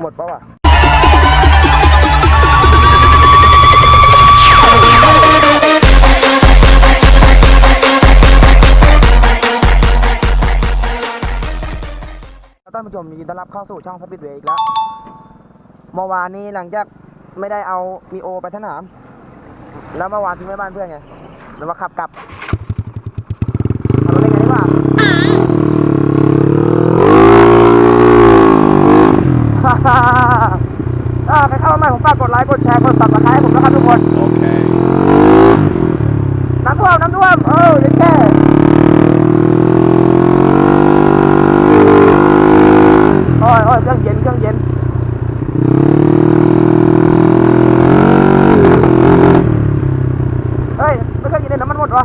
หมดปะวะท่านผู้ชมยินดีต้อนรับเข้าสู่ช่องสปิดเวย์อีกแล้ว เมื่อวานนี้หลังจากไม่ได้เอามีโอไปสนาม แล้วเมื่อวานทิ้งไว้บ้านเพื่อนไงแล้วมาขับกลับเอารถเล่นกันดีกว่า ฮ่าฮ่าถ้าใครเข้ามาใหม่ผม ฝากกดไลค์ กดแชร์ กดซับสไครต์ผมนะครับทุกคน Okay. น้ำท่วมน้ำท่วมเออยังแก้โอ้ยโอ้ยเครื่องเย็นเครื่องเย็น เฮ้ยไม่เคยกินเลยน้ำมันหมดวะ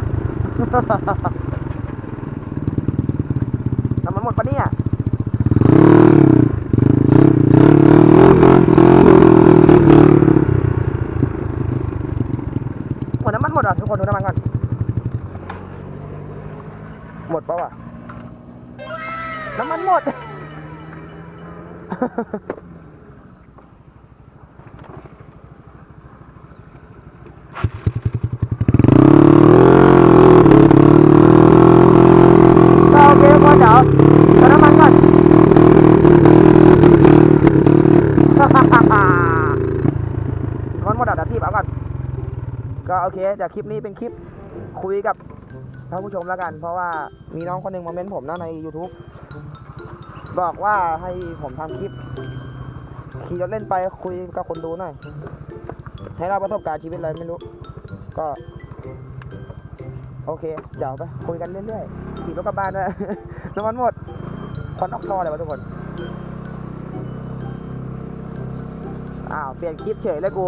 น้ำมันหมดปะเนี่ย หมดน้ำมันหมดอะทุกคนดูน้ำมันก่อน หมดปะวะ น้ำมันหมดก็โอเคพอเดี๋ยวเติมน้ำมันก่อนมันหมดอะเดี๋ยวพี่เอาก่อน ก็โอเคเดี๋ยวคลิปนี้เป็นคลิปคุยกับท่านผู้ชมแล้วกัน เพราะว่ามีน้องคนหนึ่งมาเม้นผมนะใน YouTube บอกว่าให้ผมทำคลิปขี่รถเล่นไปคุยกับคนดูหน่อยให้เราประสบการณ์ชีวิตอะไรไม่รู้ ก็ โอเค เดี๋ยวไปคุยกันเรื่อยๆขี่รถกลับบ้านด้วยน้ำมันหมดควันออกท่อเลยวะทุกคนอ้าวเปลี่ยนคลิปเฉยเลยกู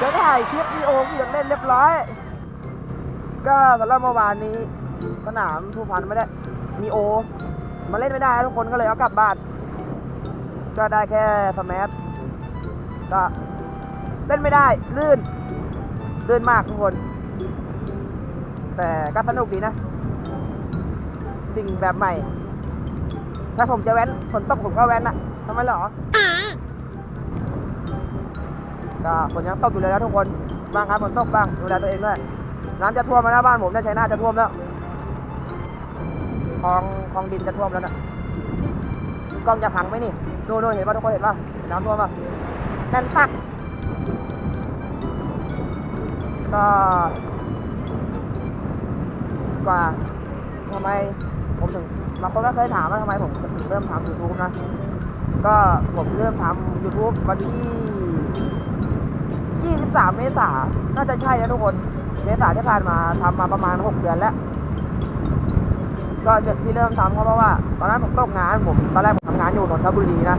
จะถ่ายคลิปวีโอขี่รถเล่นเรียบร้อย ก็สำหรับเมื่อวานนี้สนามผู้พันไม่ได้มีโอ มาเล่นไม่ได้ทุกคนก็เลยเอากลับบ้านก็ได้แค่สมัก็เล่นไม่ได้ลื่นลื่นมากทุกคน แต่ก็สนุกดีนะ สิ่งแบบใหม่ ถ้าผมจะแว้นฝนตกผมก็แว้นอะทำไมหรอก็ฝนยังตกอยู่เลยนะทุกคน บ้างครับฝนตกบ้างดูแลตัวเองด้วยน้ำจะท่วมมาหน้าบ้านผมเนี่ยชัยนาจะท่วมแล้ว คลองคลองดินจะท่วมแล้วนะกล้องจะพังไหมนี่ดูดูเห็นป่ะทุกคนเห็นป่ะน้ำท่วมป่ะแน่นตักก็กว่าทำไมผมถึงบางคนก็เคยถามว่าทำไมผมถึงเริ่มทำยูทูบนะ ก็ผมเริ่มทำ YouTube วันที่ 23 เมษาน่าจะใช่นะทุกคน เมษาที่ผ่านมาทำมาประมาณ 6 เดือนแล้ว ก็จุดที่เริ่มทำก็เพราะว่า ตอนนั้นผมตกงานผมตอนแรกผมทำงานอยู่นนทบุรีนะ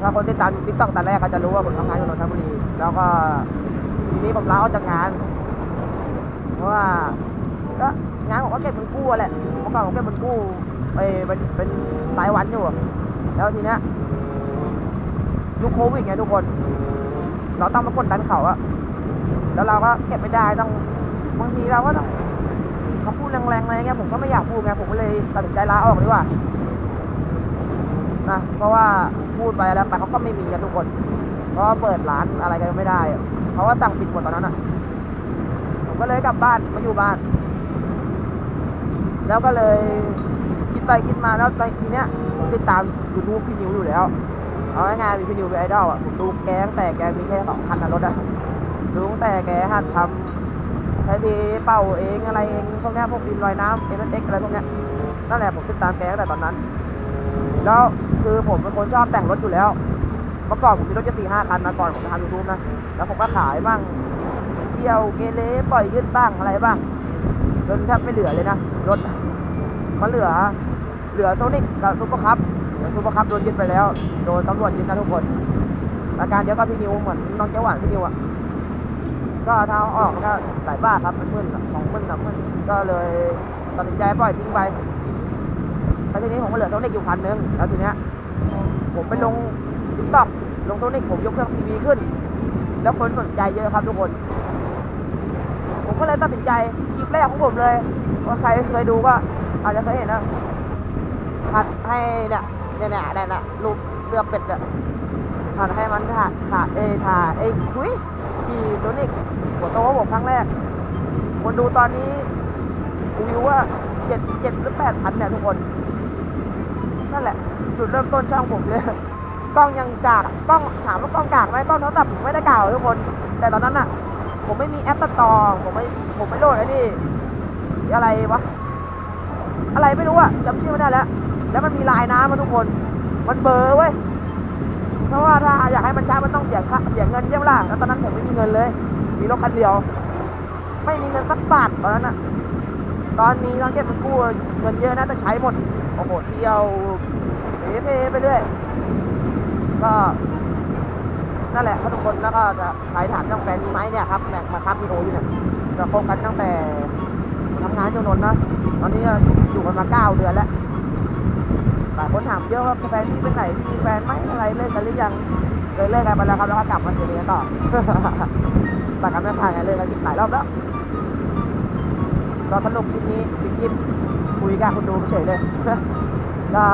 ถ้าคนที่ตามติ๊กต็อกแต่แรกก็จะรู้ว่าผมทำงานอยู่นนทบุรี แล้วก็ทีนี้ผมลาออกจากงาน เพราะว่าก็งานผมก็เก็บเงินกู้แหละเมื่อก่อนผมเก็บเงินกู้ไปเป็นเป็นรายวันอยู่ แล้วทีเนี้ยยุคโควิดไงทุกคน เราต้องมากดดันเขาอะแล้วเราก็เก็บไม่ได้ต้องบางทีเราก็ต้อง เขาพูดแรงๆอะไรเงี้ยผมก็ไม่อยากพูดไงผมก็เลยตัดสินใจลาออกดีกว่านะเพราะว่าพูดไปแล้วไปเขาก็ไม่มีกันทุกคน เพราะว่าเปิดร้านอะไรกันไม่ได้เพราะว่าสั่งปิดหมดตอนนั้นอะ ผมก็เลยกลับบ้านมาอยู่บ้าน แล้วก็เลยคิดไปคิดมาแล้วตอนทีเนี้ยผมติดตามยูทูบพี่นิวอยู่แล้ว เอาง่ายๆมีพี่นิวเป็นไอดอลอะผมดูแกตั้งแต่แกมีแค่สองคันนะรถอะดูตั้งแต่แกหัดทำ ใช้ทีเป่าเองอะไรเองพวกนี้พวกดินลอยน้ำเอ็มเอ็กอะไรพวกนี้นั่นแหละผมติดตามแกตั้งแต่ตอนนั้น แล้วคือผมเป็นคนชอบแต่งรถอยู่แล้วเมื่อก่อนผมมีรถจะสี่ห้าคันนะก่อนผมจะทำยูทูบนะแล้วผมก็ขายบ้างเที่ยวเกเรปล่อยยืดบ้างอะไรบ้างจนแทบไม่เหลือเลยนะรถมันเหลือเหลือโซนิกกับซูเปอร์คัพเดี๋ยวซูเปอร์คัพโดนยึดไปแล้ว โดนตำรวจยึดนะทุกคนอาการเดียวกับพี่นิวเหมือนน้องเจ้าหวานพี่นิวอะ ก็ถ้าเออกก็หลายบ้าทครับเป็นหมื่นสองหมื่นสามหมื่นก็เลยตัดสินใจปล่อยทิ้งไปแล้วทีนี้ผมก็เหลือโซนิกอยู่พันหนึ่งแล้วทีเนี้ยผมไปลงทิกตอกลงโซนิกผมยกเครื่องทีวีขึ้น แล้วคนสนใจเยอะครับทุกคน ผมก็เลยตัดสินใจคลิปแรกของผมเลยว่าใครเคยดูก็อาจจะเคยเห็นนะหัดให้เนี่ยเนี่ยเนี่ยเนี่ยนะรูปเสื้อเป็ดอะหัดให้มันถ่าถ่าเอยถ่าเอยคุยขี่โดนิก หัวโตว่าผมครั้งแรก คนดูตอนนี้วิวว่าเจ็ดเจ็ดหรือแปดพันเนี่ยทุกคน นั่นแหละ จุดเริ่มต้นช่องผมเลยกล้องยังกากกล้องถามว่ากล้องกากไหมกล้องโทรศัพท์ผมไม่ได้กากหรอกทุกคน แต่ตอนนั้นอะผมไม่มีแอปตัดต่อผมไม่ผมไม่โหลดไอ้นี่อะไรวะอะไรไม่รู้อะจำชื่อไม่ได้แล้ว แล้วมันมีลายน้ำมาทุกคน มันเบอร์เว้ย เพราะว่าถ้าอยากให้มันช้ามันต้องเสียค่าเสียเงินใช่ไหมล่ะ แล้วตอนนั้นผมไม่มีเงินเลย มีรถคันเดียว ไม่มีเงินสักบาทตอนนั้นอะตอนนี้ตอนเก็บเป็นกู้เงินเยอะนะแต่ใช้หมด โอ้โหเที่ยวเอฟไปเรื่อยก็นั่นแหละครับทุกคนแล้วก็จะขายถามเรื่องแฟนมีไหมเนี่ยครับแม็กมาครับพีโออยู่เนี่ยเราคบกันตั้งแต่ทำงานจนนนนะตอนนี้อยู่กันมาเก้าเดือนแล้วหลายคนถามเยอะว่าแฟนพี่เป็นไหนพี่มีแฟนไหมอะไรเลิกกันหรือยัง เคยเลิกกันไปแล้วครับแล้วก็กลับมาคืนดีกันต่อแต่กันไม่ผ่านไงเลิกกันหลายรอบแล้วก็สนุกคลิปนี้ปิดคลิปคุยกับคุณดูเฉยเลยก็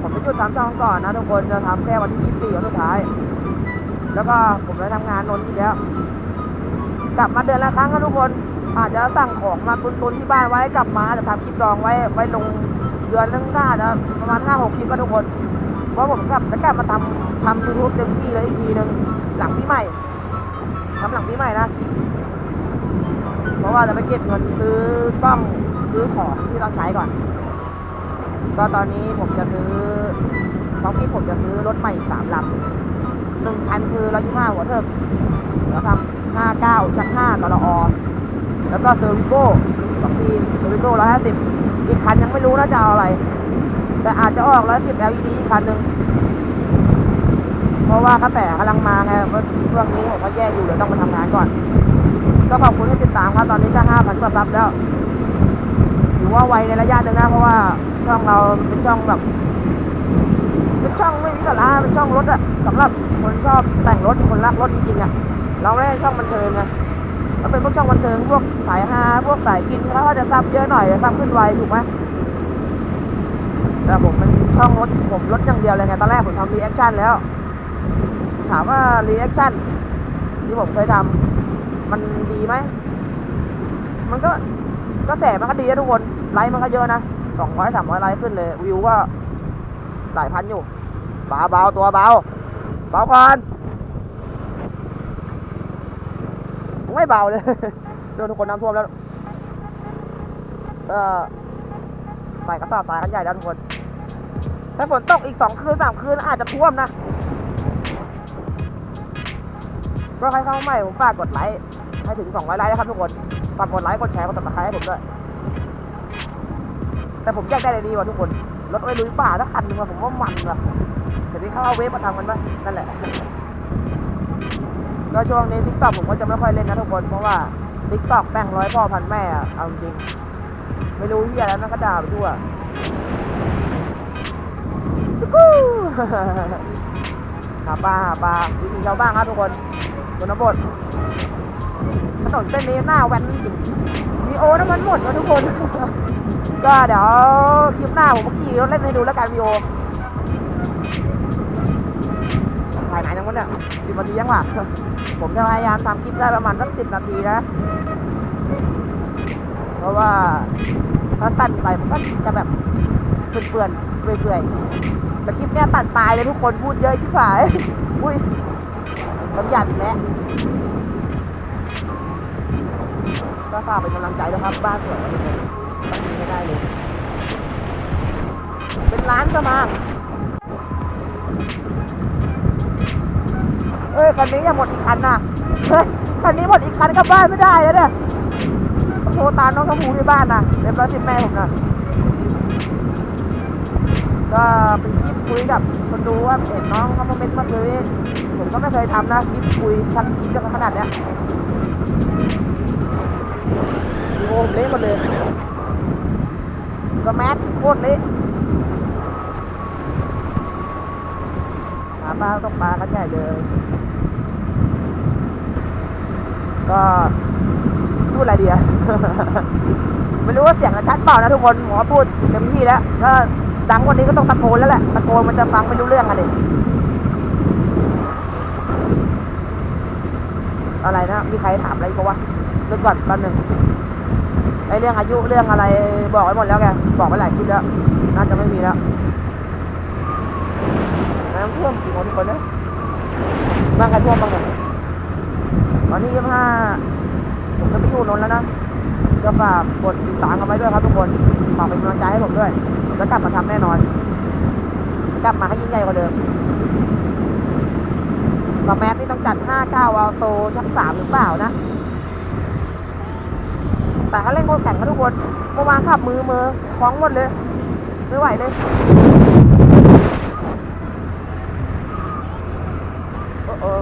ผมจะหยุดทำช่องก่อนนะทุกคนจะทำแค่วันที่24วันสุดท้าย แล้วก็ผมจะทำงานนนท์อีกแล้วกลับมาเดือนละครั้งนะทุกคน อาจจะสั่งของมาตุนๆที่บ้านไว้กลับมาจะทำคลิปรองไว้ไว้ลงเดือนนึงก็อาจจะประมาณ5 6คลิปนะทุกคน เพราะผมกลับจะกลับมาทำทำยูทูบเต็มที่เลยอีกทีนึงหลังปีใหม่ทำหลังปีใหม่นะ เพราะว่าจะไปเก็บเงินซื้อกล้องซื้อของที่ต้องใช้ก่อน ก็ตอนนี้ผมจะซื้อของพี่ผมจะซื้อรถใหม่สามลำหนึ่งคันคือร้อยยี่ห้าหัวเทิบแล้วทำห้าเก้าชักห้าตลออแล้วก็เซอร์วิโก้สองทีเซอร์วิโก้ร้อยห้าสิบอีกคันยังไม่รู้นะจะเอาอะไร แต่อาจจะออกร้อยสิบ LED อีกคันหนึ่งเพราะว่ากระแสกำลังมาไงว่าช่วงนี้ผมก็แย่อยู่เดี๋ยวต้องมาทำงานก่อน ก็ขอบคุณที่ติดตามครับ ตอนนี้ก็ห้าพันกว่าซับแล้วถือว่าไวในระยะหนึ่งนะ เพราะว่าช่องเราเป็นช่องแบบเป็นช่องไม่มีสาระเป็นช่องรถอะสำหรับคนชอบแต่งรถคนรักรถจริงๆอะเราไม่ได้ช่องบันเทิงไงเราเป็นพวกช่องบันเทิงพวกสายฮาพวกสายกินเขาจะซับเยอะหน่อยซับขึ้นไวถูกไหม แต่ผมเป็นช่องรถผมรถอย่างเดียวเลยไงตอนแรกผมทำรีแอคชั่นแล้ว ถามว่ารีแอคชั่นที่ผมเคยทำมันดีไหม มันก็ก็แสมันก็ดีนะทุกคนไลค์มันก็เยอะนะสองร้อยสามร้อยไลค์ขึ้นเลย วิวก็หลายพันอยู่เบาเบาตัวเบาเบาก่อนไม่เบาเลยโดนทุกคนน้ำท่วมแล้วก็ใส่กระสอบทรายกันใหญ่แล้วทุกคน ถ้าฝนตกอีกสองคืนสามคืนอาจจะท่วมนะก็ใครเข้ามาใหม่ผมฝากกดไลค์ให้ถึง 200 ไลค์นะครับทุกคน ฝากกดไลค์ กดแชร์ กดติดตามให้ผมด้วย แต่ผมอยากได้เลยดีกว่าทุกคน รถไอ้ลุยป่าถ้าคันนึงผมว่ามันว่ะเดี๋ยวนี้เขาเอาเวฟมาทำกันปะนั่นแหละ ก็ช่วงนี้ทิกตอกผมก็จะไม่ค่อยเล่นนะทุกคน เพราะว่าทิกตอกแบ่งร้อยพ่อพันแม่อะเอาจริง ไม่รู้ที่อะไรมันก็ด่าไปทั่ว หาปลาหาปลาวิธีชาวบ้านครับทุกคนบนบทถนนเส้นนี้หน้าแว้นจริงวีโอน้ำมันหมดนะทุกคน ก็เดี๋ยวคลิปหน้าผมขี่รถเล่นให้ดูแล้วกันวีโอถ่ายไหนจังวะเนี่ยสิบนาทียังวะผมจะพยายามทำคลิปได้ประมาณสักสิบนาทีนะ เพราะว่าถ้าตัดไปมันก็จะแบบเปื่อนๆเปื่อยๆ แต่คลิปเนี้ยตัดตายเลยทุกคนพูดเยอะชิบหาย อุ้ยคำหยาบอีกแล้วก็ฝากเป็นกำลังใจด้วยครับ บ้านสวยนะทุกคนตอนนี้ไม่ได้เลย เป็นร้านก็มา เอ้ยคันนี้ยังหมดอีกคันนะเฮ้ยคันนี้หมดอีกคันกลับบ้านไม่ได้แล้วเนี่ยต้องโทรตามน้องชมพูที่บ้านนะเรียบร้อยสิบแม่ผมนะ ก็เป็นคลิปคุยกับคนดูว่าเห็นน้องเขาคอมเมนต์เมื่อคืนนี้ผมก็ไม่เคยทำนะคลิปคุยทั้งคลิปจะขนาดเนี้ยโอ้เละหมดเลยก็แมสโคตรเละหาปลาตกปลากันใหญ่เลย ก็พูดอะไรดีอะไม่รู้ว่าเสียงจะชัดเปล่านะทุกคนหมอพูดเต็มที่แล้วถ้า ดังกว่านี้ก็ต้องตะโกนแล้วแหละตะโกนมันจะฟังไม่รู้เรื่องอะดิอะไรนะมีใครถามอะไรก็วะนึกก่อนแป๊บหนึ่งไอเรื่องอายุเรื่องอะไรบอกไว้หมดแล้วแกบอกไว้หลายคลิปแล้ว น่าจะไม่มีแล้วน้ำท่วมจริงวะทุกคนนะบ้านใครท่วมบ้างเนี่ยวันที่ยี่ห้าผมจะไปอยู่นนแล้วนะก็ฝากกดติดตามกันไว้ด้วยครับทุกคนฝากเป็นกำลังใจให้ผมด้วย ผมจะกลับมาทำแน่นอน กลับมาให้ยิ่งใหญ่กว่าเดิมกับแมสนี่ต้องจัด 5 9วาลโซชักสามหรือเปล่านะ แต่ถ้าเล่นโคตรแข่งนะทุกคนเมื่อวานขับมือมือคล้องหมดเลย ไม่ไหวเลยโอ้โอ้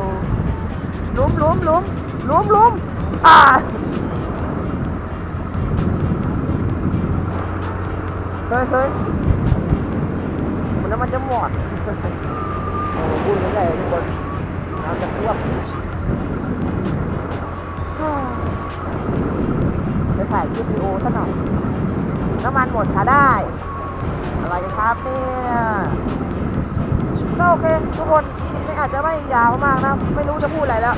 หลุมลุมลุมลุมลุมอ่า เฮ้ยเฮ้ยมันน้ำมันจะหมดโอ้โหพูดไม่ได้ทุกคนน้ำจะท่วมไปถ่ายคลิปวิดีโอซะหน่อยน้ำมันหมดค่ะได้ อะไรกันครับเนี่ยก็โอเคทุกคนไม่อาจจะไม่ยาวมากนะ ไม่รู้จะพูดอะไรแล้ว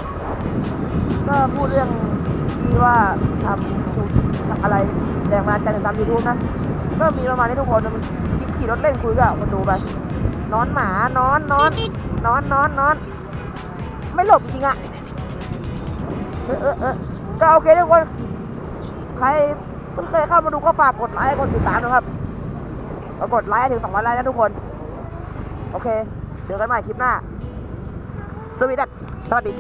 ก็พูดเรื่องที่ว่าทำ อะไรแรงมาจากทำยูทูบนะ ก็มีประมาณนี้ทุกคนมันคลิปขี่รถเล่นคุยกับคนดูไปนอนหมานอนนอนนอนนอนนอนไม่หลบจริงอะเออเออเออก็โอเคทุกคน ใครเพิ่งเคยเข้ามาดูก็ฝากกดไลค์กดติดตามนะครับแล้วกดไลค์ให้ถึง200ไลค์นะทุกคน โอเค เจอกันใหม่คลิปหน้า สวัสดีครับสวัสดี